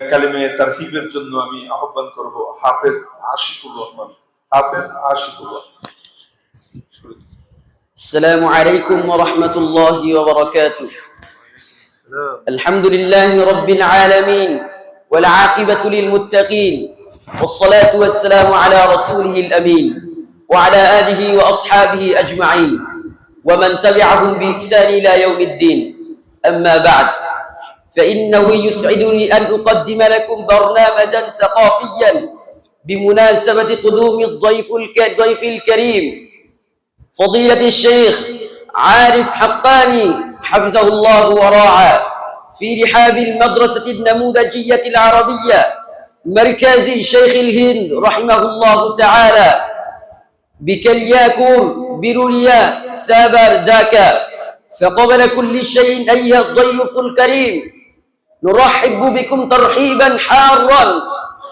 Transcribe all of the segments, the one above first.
কালিমে তার হিবের জন্য আমি আহ্বান করব হাফেজ আশিকুর রহমান হাফেজ আশিকুর রহমান السلام عليكم ورحمة الله وبركاته الحمد لله رب العالمين والعاقبة للمتقين والصلاة والسلام على رسوله الأمين وعلى آله وأصحابه أجمعين ومن تبعهم بإحسان إلى يوم الدين أما بعد فإنه يسعدني أن أقدم لكم برنامجا ثقافيا بمناسبة قدوم الضيف الضيف الكريم فضيلة الشيخ عارف حقاني حفظه الله ورعاه في رحاب المدرسة النموذجية العربية مركز شيخ الهند رحمه الله تعالى بكلياكور بروليا سابر داكا. فقبل كل شيء أيها الضيف الكريم نرحب بكم ترحيبا حارا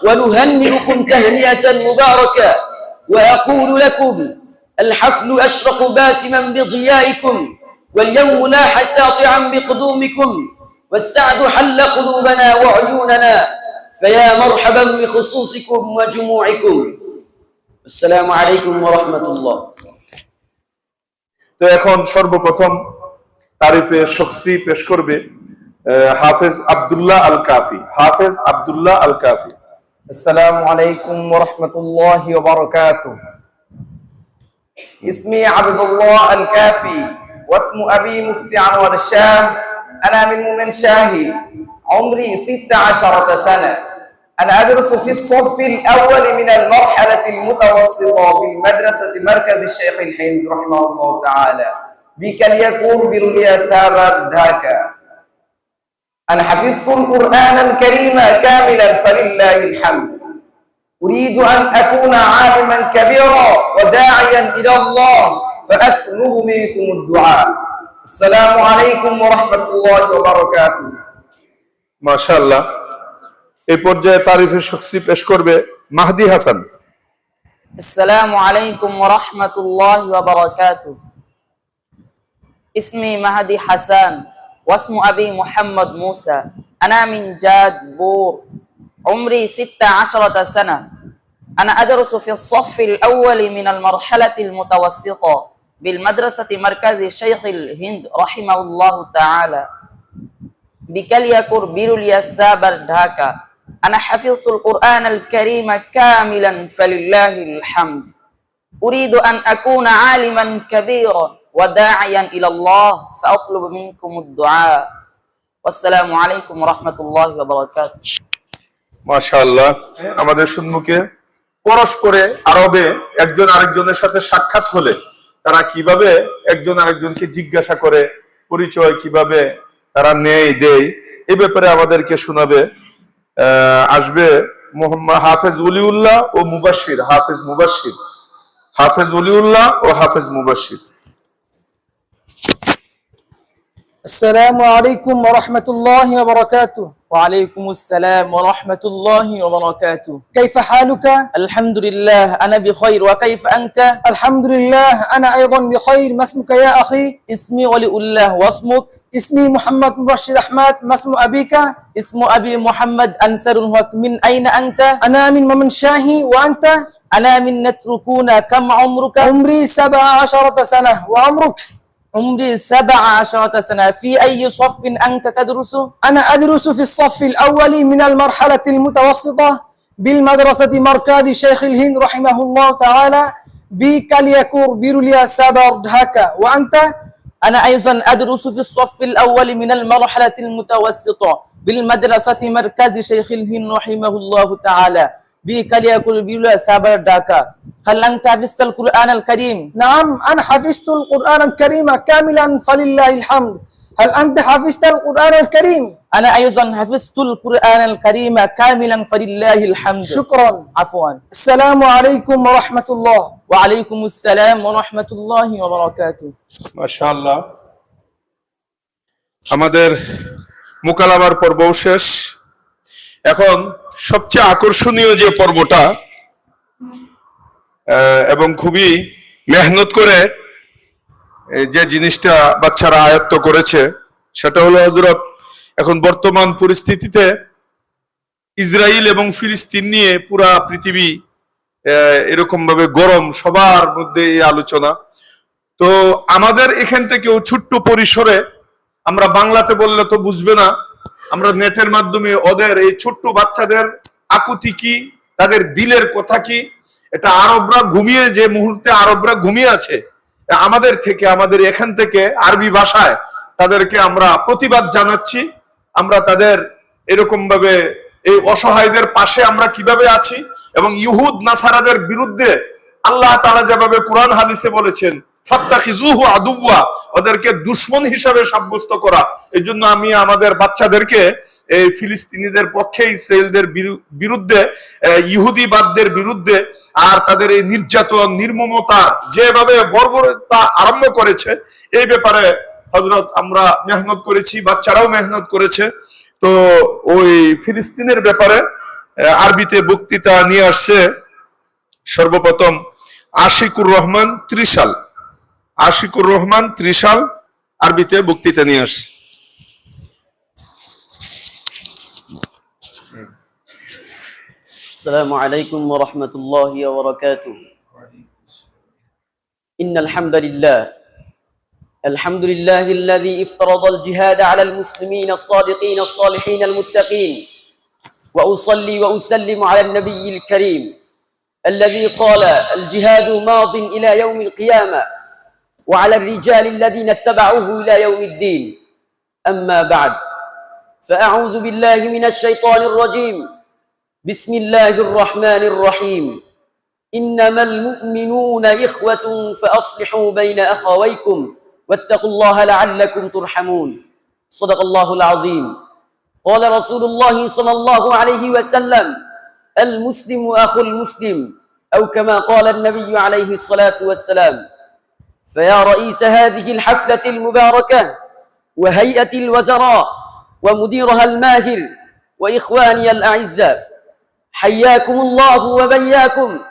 ونهنئكم تهنئة مباركة وأقول لكم الحفل أشرق باسما بضيائكم واليوم لاح ساطعا بقدومكم والسعد حل قلوبنا وعيوننا فيا مرحبا بخصوصكم وجموعكم السلام عليكم ورحمة الله তো এখন সর্বপ্রথম তারিফে শখসি পেশ করবে آه، حافظ عبد الله الكافي. حافظ عبد الله الكافي. السلام عليكم ورحمة الله وبركاته. اسمي عبد الله الكافي واسم أبي مفتي عنوان الشاه. أنا من مؤمن شاهي. عمري ستة عشرة سنة. أنا أدرس في الصف الأول من المرحلة المتوسطة بالمدرسة مركز الشيخ الحين رحمه الله تعالى. بكالياكور بالرياسابر ذاك ذاكا أنا حفظت القرآن الكريم كاملا فلله الحمد أريد أن أكون عالما كبيرا وداعيا إلى الله فأطلب منكم الدعاء السلام عليكم ورحمة الله وبركاته মাশাআল্লাহ এই পর্যায়ে তারিফে শখসি পেশ করবে মাহদি হাসান السلام عليكم ورحمة الله وبركاته اسمي مهدي حسان واسم أبي محمد موسى. أنا من جاد بور عمري ستة عشرة سنة. أنا أدرس في الصف الأول من المرحلة المتوسطة بالمدرسة مركز شيخ الهند رحمه الله تعالى. بكليكور بيروليا سابر ঢাকা أنا حفظت القرآن الكريم كاملا فلله الحمد. أريد أن أكون عالما كبيرا. ওয়াদাইয়ান ইলাল্লাহ ফাতলুব মিনকুমুদ দুআ। আসসালামু আলাইকুম ওয়া রাহমাতুল্লাহি ওয়া বারাকাতুহু। মাশাআল্লাহ, আমাদের সম্মুখে পরস্পরে আরবে একজন আরেকজনের সাথে সাক্ষাৎ হলে তারা কীভাবে একজন আরেকজনকে জিজ্ঞাসা করে, পরিচয় কীভাবে তারা নেয়, দেয়, এ ব্যাপারে আমাদেরকে শোনাবে আসবে মোহাম্মদ হাফেজ উলিউল্লাহ ও মুবাসির হাফেজ মুবাসির হাফেজ উলিউল্লাহ ও হাফেজ মুবাসির السلام عليكم ورحمة الله وبركاته وعليكم السلام ورحمة الله وبركاته كيف حالك؟ الحمد لله أنا بخير وكيف أنت؟ الحمد لله أنا أيضا بخير ما اسمك يا أخي؟ اسمي ولي الله واسمك اسمي محمد مبشر أحمد ما اسم أبيك؟ اسم أبي محمد أنصر الحق من أين أنت؟ أنا من ممن شاهي وأنت؟ أنا من نتركون كم عمرك؟ عمري سبع عشرة سنة وعمرك؟ عمري سبع عشرة سنة. في أي صف أنت تدرس؟ أنا أدرس في الصف الأول من المرحلة المتوسطة بالمدرسة مركز شيخ الهند رحمه الله تعالى. بكالياكور بيروليا سابر ঢাকা وأنت؟ أنا أيضا أدرس في الصف الأول من المرحلة المتوسطة بالمدرسة مركز شيخ الهند رحمه الله تعالى. بكالياكور بيروليا سابر ঢাকা هل أنت حفظت القرآن الكريم؟ نعم أنا حفظت القرآن الكريم كاملا فلله الحمد هل أنت حفظت القرآن الكريم؟ أنا أيضا حفظت القرآن الكريم كاملا فلله الحمد شكرا عفوا السلام عليكم ورحمة الله وعليكم السلام ورحمة الله وبركاته মাশাআল্লাহ আমাদের মোকালামার পর্ব শেষ এখন সবচেয়ে আকর্ষণীয় যে পর্বটা এবং খুবই মেহনত করে যে জিনিসটা বাচ্চারা আয়ত্ত করেছে, সেটা হলো হজরত এখন বর্তমান পরিস্থিতিতে ইসরায়েল এবং ফিলিস্তিন নিয়ে পুরা পৃথিবী এরকম ভাবে গরম সবার মধ্যে এই আলোচনা। তো আমাদের এখান থেকেও ছোট্ট পরিসরে আমরা বাংলাতে বললে তো বুঝবে না আমরা নেটের মাধ্যমে ওদের এই ছোট্ট বাচ্চাদের আকুতি কি? তাদের দিলের কথা কি? এটা আরবরা ঘুমিয়ে যে মুহূর্তে আরবরা ঘুমিয়ে আছে আমাদের থেকে, আমাদের এখান থেকে আরবি ভাষায় তাদেরকে আমরা প্রতিবাদ জানাচ্ছি। আমরা তাদের এরকম ভাবে এই অসহায়দের পাশে আমরা কীভাবে আছি এবং ইহুদ, নাসারাদের বিরুদ্ধে আল্লাহ তারা যেভাবে কোরআন, হাদিসে বলেছেন ওদেরকে দুশ্মন হিসাবে সাব্যস্ত করা। এই জন্য আমি আমাদের বাচ্চাদেরকে, এই ফিলিস্তিনিদের পক্ষে, ইসরায়েলদের বিরুদ্ধে ইহুদিবাদদের বিরুদ্ধে, আর তাদের এই নির্যাতন, নির্মমতা যেভাবে বর্বরতা আরম্ভ করেছে, এই ব্যাপারে হজরত আমরা মেহনত করেছি, বাচ্চারাও মেহনত করেছে। তো ওই ফিলিস্তিনের ব্যাপারে আরবিতে বক্তৃতা নিয়ে আসছে সর্বপ্রথম আশিকুর রহমান ত্রিশাল। আশিকুর রহমান ত্রিশাল আরবিতে বক্তৃতা নিয়ে আসছে السلام عليكم ورحمة الله وبركاته إن الحمد لله الحمد لله الذي افترض الجهاد على المسلمين الصادقين الصالحين المتقين وأصلي وأسلم على النبي الكريم الذي قال الجهاد ماض إلى يوم القيامة وعلى الرجال الذين اتبعوه إلى يوم الدين. أما بعد فأعوذ بالله من الشيطان الرجيم. بسم الله الرحمن الرحيم. إنما المؤمنون إخوة فأصلحوا بين أخويكم واتقوا الله لعلكم ترحمون. صدق الله العظيم. قال رسول الله صلى الله عليه وسلم المسلم أخو المسلم. أو كما قال النبي عليه الصلاة والسلام فيا رئيس هذه الحفلة المباركة وهيئة الوزراء ومديرها الماهر وإخواني الأعزاء حياكم الله وبياكم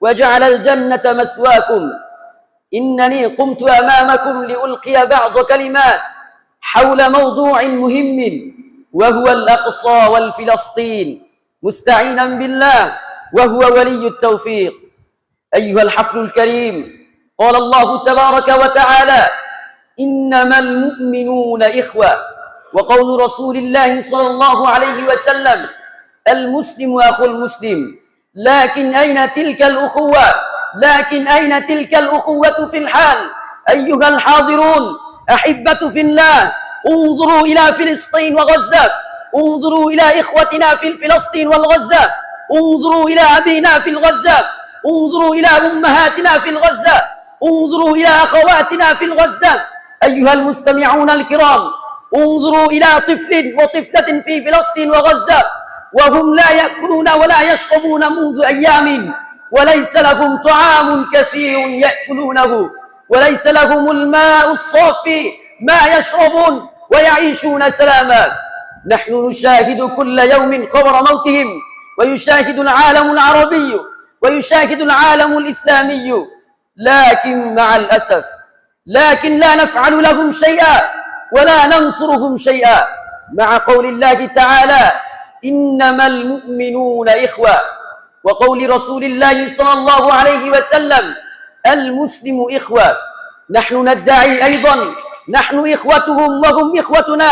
وجعل الجنة مثواكم. إنني قمت أمامكم لألقي بعض كلمات حول موضوع مهم وهو الأقصى والفلسطين. مستعينا بالله وهو ولي التوفيق. أيها الحفل الكريم قال الله تبارك وتعالى إنما المؤمنون إخوة. وقول رسول الله صلى الله عليه وسلم المسلم أخو المسلم. لكن أين تلك الأخوة؟ لكن أين تلك الأخوة في الحال؟ أيها الحاضرون أحبة في الله انظروا إلى فلسطين وغزة. انظروا إلى إخوتنا في فلسطين والغزة. انظروا إلى أبينا في الغزة. انظروا إلى أمهاتنا في الغزة. انظروا إلى أخواتنا في الغزة أيها المستمعون الكرام. انظروا إلى طفل وطفلة في فلسطين وغزة وهم لا يأكلون ولا يشربون منذ أيام وليس لهم طعام كثير يأكلونه وليس لهم الماء الصافي ما يشربون ويعيشون سلاما. نحن نشاهد كل يوم خبر موتهم ويشاهد العالم العربي ويشاهد العالم الإسلامي. لكن مع الأسف لكن لا نفعل لهم شيئا ولا ننصرهم شيئا. مع قول الله تعالى إنما المؤمنون إخوة. وقول رسول الله صلى الله عليه وسلم المسلم إخوة. نحن ندعي أيضا نحن إخوتهم وهم إخوتنا.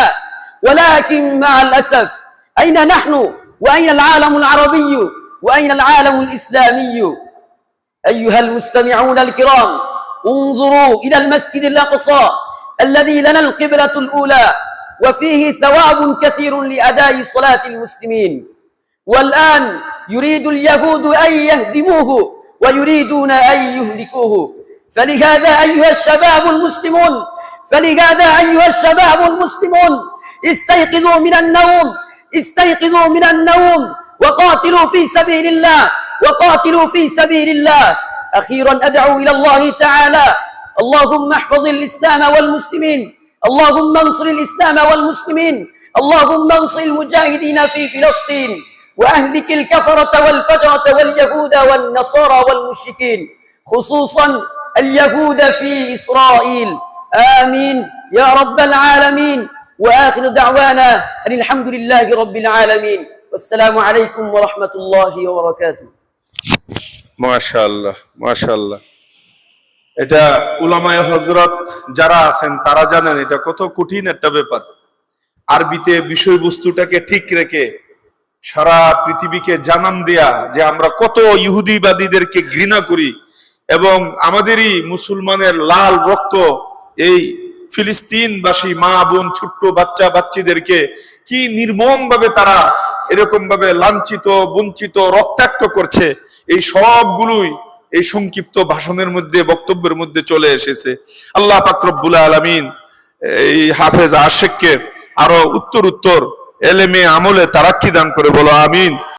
ولكن مع الأسف أين نحن؟ وأين العالم العربي؟ وأين العالم الإسلامي؟ أيها المستمعون الكرام انظروا إلى المسجد الأقصى الذي لنا القبلة الأولى وفيه ثواب كثير لأداء صلاة المسلمين. والآن يريد اليهود أن يهدموه ويريدون أن يهلكوه. فلهذا أيها الشباب المسلمون فلهذا أيها الشباب المسلمون استيقظوا من النوم استيقظوا من النوم وقاتلوا في سبيل الله. وقاتلوا في سبيل الله. أخيرا أدعو إلى الله تعالى. اللهم احفظ الإسلام والمسلمين. اللهم انصر الإسلام والمسلمين. اللهم انصر المجاهدين في فلسطين. وأهلك الكفرة والفجرة واليهود والنصارى والمشركين. خصوصا اليهود في إسرائيل. آمين. يا رب العالمين. وآخر دعوانا أن الحمد لله رب العالمين. والسلام عليكم ورحمة الله وبركاته. মাশাআল্লাহ মাশাআল্লাহ। এটা উলামায়ে হযরত যারা আছেন, তারা জানেন এটা কত কঠিন একটা ব্যাপার। আরবিতে বিষয়বস্তুটাকে ঠিক রেখে সারা পৃথিবীকে জানান দেয়া যে আমরা কত ইহুদিবাদীদেরকে ঘৃণা করি এবং আমাদেরই মুসলমানের লাল রক্ত এই ফিলিস্তিনবাসী মা বোন, ছোট্ট বাচ্চা বাচ্চিদেরকে কি নির্মম ভাবে তারা এরকম ভাবে লাঞ্ছিত, বঞ্চিত, রক্তাক্ত করছে, এই সবগুলোই এই সংক্ষিপ্ত ভাষণের মধ্যে, বক্তব্যের মধ্যে চলে এসেছে। আল্লাহ পাকরবুল আলমিন এই হাফেজ আশেককে আরও উত্তর উত্তর এলেমে আমলে তারাক্কি দান করে বলো, আমিন।